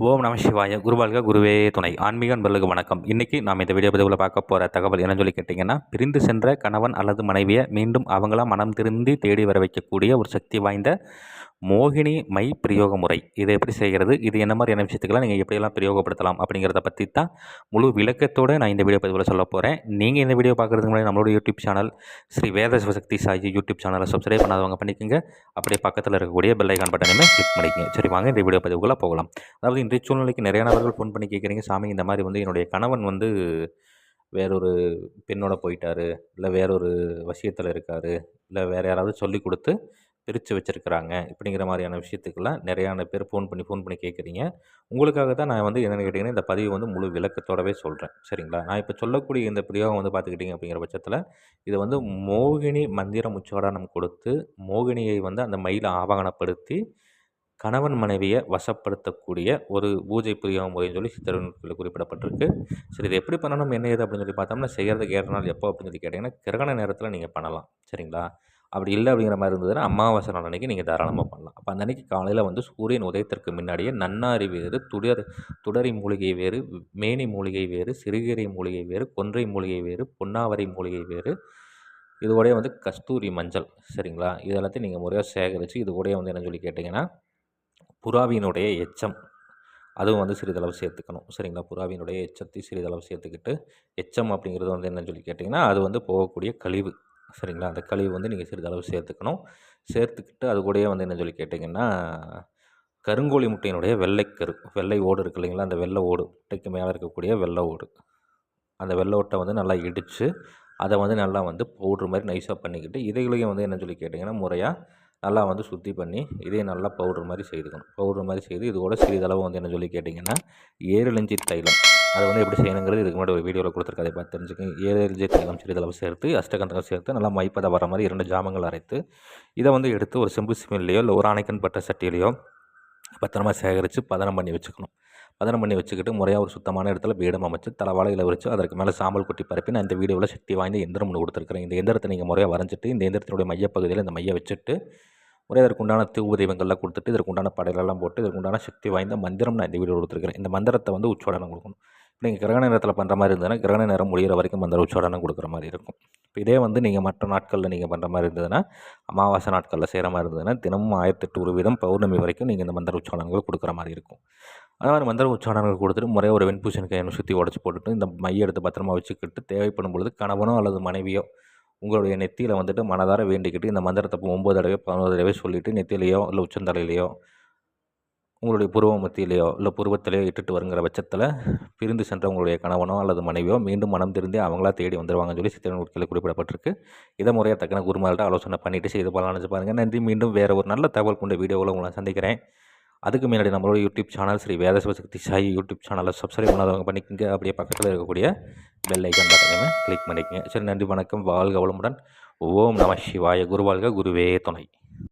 ஓம் நம சிவாய. குருவாழ்க குருவே துணை. ஆன்மீக அன்பர்களுக்கு வணக்கம். இன்றைக்கி நாம் இந்த வீடியோ பதிவில் பார்க்க போகிற தகவல் என்னன்னு சொல்லி கேட்டிங்கன்னா பிரிந்து சென்ற கணவன் அல்லது மனைவியை மீண்டும் அவங்களாம் மனம் திருந்தி தேடி வர வைக்கக்கூடிய ஒரு சக்தி வாய்ந்த மோகினி மை பிரயோக முறை. இதை எப்படி செய்கிறது? இது என்ன மாதிரியான விஷயத்துக்கெல்லாம் நீங்கள் எப்படியெல்லாம் பிரயோகப்படுத்தலாம் அப்படிங்கிறத பற்றி தான் முழு விளக்கத்தோடு நான் இந்த வீடியோ பதிவில் சொல்ல போகிறேன் நீங்கள் இந்த வீடியோ பார்க்குறதுக்கு முன்னாடி நம்மளோட YouTube channel Sri Veda Sivasakthi Sai YouTube சேனலை சப்ஸ்கிரைப் பண்ணாதவங்க பண்ணிக்கோங்க. அப்படியே பக்கத்தில் இருக்கக்கூடிய பெல் ஐக்கான் பட்டனையுமே கிளிக் பண்ணிக்கங்க. சரி வாங்க இந்த வீடியோ பதிவுக்குள்ளே போகலாம். அதாவது இன்றைய சூழ்நிலைக்கு நிறைய நபர்கள் ஃபோன் பண்ணி கேட்குறீங்க சாமி இந்த மாதிரி வந்து என்னுடைய கணவன் வந்து வேறொரு பெண்ணோட போயிட்டாரு. இல்லை வேறொரு வசியத்தில் இருக்கார். இல்லை வேறு யாராவது சொல்லி கொடுத்து பிரித்து வச்சுருக்கிறாங்க. இப்படிங்கிற மாதிரியான விஷயத்துக்கெல்லாம் நிறையான பேர் ஃபோன் பண்ணி ஃபோன் பண்ணி கேட்குறீங்க. உங்களுக்காக தான் நான் வந்து என்னென்னு கேட்டிங்கன்னா இந்த பதிவு வந்து முழு விளக்கத்தோடவே சொல்கிறேன் சரிங்களா? நான் இப்போ சொல்லக்கூடிய இந்த பிரயோகம் வந்து பார்த்துக்கிட்டிங்க அப்படிங்கிற பட்சத்தில் இது வந்து மோகினி மந்திரம் முச்சோடனம் கொடுத்து மோகினியை வந்து அந்த மயிலை ஆவாகனப்படுத்தி கணவன் மனைவியை வசப்படுத்தக்கூடிய ஒரு பூஜை பிரயோக முறைன்னு சொல்லி சித்தரத்தில் குறிப்பிடப்பட்டிருக்கு. சரி இது எப்படி பண்ணணும்? என்ன ஏது? அப்படின்னு சொல்லி பார்த்தோம்னா செய்கிறதுக்கு ஏற்ற நாள் எப்போ? அப்படின்னு சொல்லி கேட்டிங்கன்னா கிரகண நேரத்தில் நீங்கள் பண்ணலாம். சரிங்களா? அப்படி இல்லை அப்படிங்கிற மாதிரி இருந்ததுன்னா அமாவாசை நாள் அன்றைக்கி நீங்கள் தாராளமாக பண்ணலாம். அப்போ அந்த அன்றைக்கி காலையில் வந்து சூரியன் உதயத்திற்கு முன்னாடியே நன்னாரி வேறு துடர் துடரி மூலிகை வேறு மேனி மூலிகை வேறு சிறுகீரை மூலிகை வேறு கொன்றை மூலிகை வேறு பொன்னாவரை மூலிகை வேறு இது வந்து கஸ்தூரி மஞ்சள். சரிங்களா? இது எல்லாத்தையும் நீங்கள் முறையாக சேகரித்து இது கூடயே வந்து என்ன சொல்லி கேட்டிங்கன்னா புறாவினுடைய எச்சம். அதுவும் வந்து சிறிதளவு சேர்த்துக்கணும். சரிங்களா? புறாவினுடைய எச்சத்தை சிறிதளவு சேர்த்துக்கிட்டு எச்சம் அப்படிங்கிறது வந்து என்னன்னு சொல்லி கேட்டிங்கன்னா அது வந்து போகக்கூடிய கழிவு. சரிங்களா? அந்த கழிவு வந்து நீங்கள் சிறிதளவு சேர்த்துக்கணும். சேர்த்துக்கிட்டு அது கூடயே வந்து என்ன சொல்லி கேட்டிங்கன்னா கருங்கோழி முட்டையினுடைய வெள்ளைக்கரு வெள்ளை ஓடு இருக்கு இல்லைங்களா? அந்த வெள்ளை ஓடு முட்டைக்கு மேலே இருக்கக்கூடிய வெள்ளை ஓடு. அந்த வெள்ளை ஓட்டை வந்து நல்லா இடித்து அதை வந்து நல்லா வந்து பவுட்ரு மாதிரி நைஸாக பண்ணிக்கிட்டு இதைகளையும் வந்து என்ன சொல்லி கேட்டிங்கன்னா முறையாக நல்லா வந்து சுத்தி பண்ணி இதே நல்லா பவுட்ரு மாதிரி செய்துக்கணும். பவுட்ரு மாதிரி செய்து இது கூட சிறிதளவு வந்து என்ன சொல்லி கேட்டிங்கன்னா ஏழு தைலம். அது வந்து எப்படி செய்யணுங்கிறது இதுக்கு முன்னாடி ஒரு வீடியோவில் கொடுத்துருக்க அதை பார்த்து தெரிஞ்சுக்கோங்க. ஏழு தைலம் சிறிதளவு சேர்த்து அஷ்டகந்தகம் சேர்த்து நல்லா மைப்பதை வர மாதிரி இரண்டு ஜாமங்கள் அரைத்து இதை வந்து எடுத்து ஒரு செம்பு சிமில்லையோ இல்லை ஒரு அணைக்கன் பட்ட சட்டியிலையோ பத்திரமா சேகரித்து பதனம் பண்ணி வச்சுக்கணும். பதனம் பண்ணி வச்சுக்கிட்டு முறையாக ஒரு சுத்தமான இடத்துல பீடம் அமைச்சு தலைவாழையில் வச்சு அதற்கு மேலே சாம்பல் கொட்டி பரப்பி நான் இந்த வீடியோவில் சக்தி வாய்ந்த எந்திரம் ஒன்று கொடுத்துருக்குறேன். இந்த எந்திரத்தை நீங்கள் முறையாக வரைஞ்சிட்டு இந்த எந்திரத்தினுடைய மையப்பகுதியில் இந்த மைய வச்சுட்டு ஒரே இதற்குண்டான தீவு தெய்வங்கள்லாம் கொடுத்துட்டு இதற்குண்டான படையிலெல்லாம் போட்டு இதற்குண்டான சக்தி வாய்ந்த மந்திரம் நான் இந்த வீடியோ கொடுத்துருக்கிறேன். இந்த மந்திரத்தை வந்து உச்சோடனம் கொடுக்கணும். நீங்கள் கிரகண நேரத்தில் பண்ணுற மாதிரி இருந்ததுன்னா கிரகண நேரம் முடிகிற வரைக்கும் மந்திர உச்சோடனம் கொடுக்குற மாதிரி இருக்கும். இப்போ இதே வந்து நீங்கள் மற்ற நாட்களில் நீங்கள் பண்ணுற மாதிரி இருந்ததுன்னா அமாவாசை நாட்களில் செய்கிற மாதிரி இருந்ததுன்னா தினமும் ஆயிரத்தெட்டு ஒரு வீதம் பௌர்ணமி வரைக்கும் நீங்கள் இந்த மந்திர உச்சாரணங்கள் கொடுக்குற மாதிரி இருக்கும். அந்த மாதிரி மந்திர உச்சாரணங்கள் கொடுத்துட்டு முறையாக ஒரு வெண்பூசன் கையை சுற்றி உடச்சி போட்டுட்டு இந்த மைய எடுத்து பத்திரமா வச்சுக்கிட்டு தேவைப்படும் பொழுது கணவனோ அல்லது மனைவியோ உங்களுடைய நெத்தியில் வந்துட்டு மனதார வேண்டிக்கிட்டு இந்த மந்திரத்தை ஒம்பது தடவை பதினோரு தடவை சொல்லிவிட்டு நெத்தியிலையோ இல்லை உச்சந்தலையிலையோ உங்களுடைய புருவ மத்தியிலேயோ இல்லை புருவத்திலையோ இட்டுட்டு வருங்கிற பட்சத்தில் பிரிந்து சென்ற உங்களுடைய கணவனோ அல்லது மனைவியோ மீண்டும் மனம் திருந்தி அவங்களா தேடி வந்துடுவாங்கன்னு சொல்லி சித்திரன் உட்களில் குறிப்பிடப்பட்டிருக்கு. இதை முறையாக தக்கன குருமார்கிட்ட ஆலோசனை பண்ணிவிட்டு செய்து போகலாம் நினச்சி பாருங்கள் நன்றி. மீண்டும் வேறு ஒரு நல்ல தகவல் கொண்ட வீடியோவில் உங்களை சந்திக்கிறேன். அதுக்கு முன்னாடி நம்மளோட YouTube channel Sri Veda Sivasakthi Sai YouTube சேனலை சப்ஸ்கிரைப் பண்ணாதவங்க பண்ணிக்கோங்க. அப்படியே பக்கத்தில் இருக்கக்கூடிய பெல் ஐக்கன் பட்டனையுமே கிளிக் பண்ணிக்கங்க. சரி நன்றி வணக்கம். வாழ்க வளமுடன். ஓம் நம சிவாய. குருவாழ்க. குருவே துணை.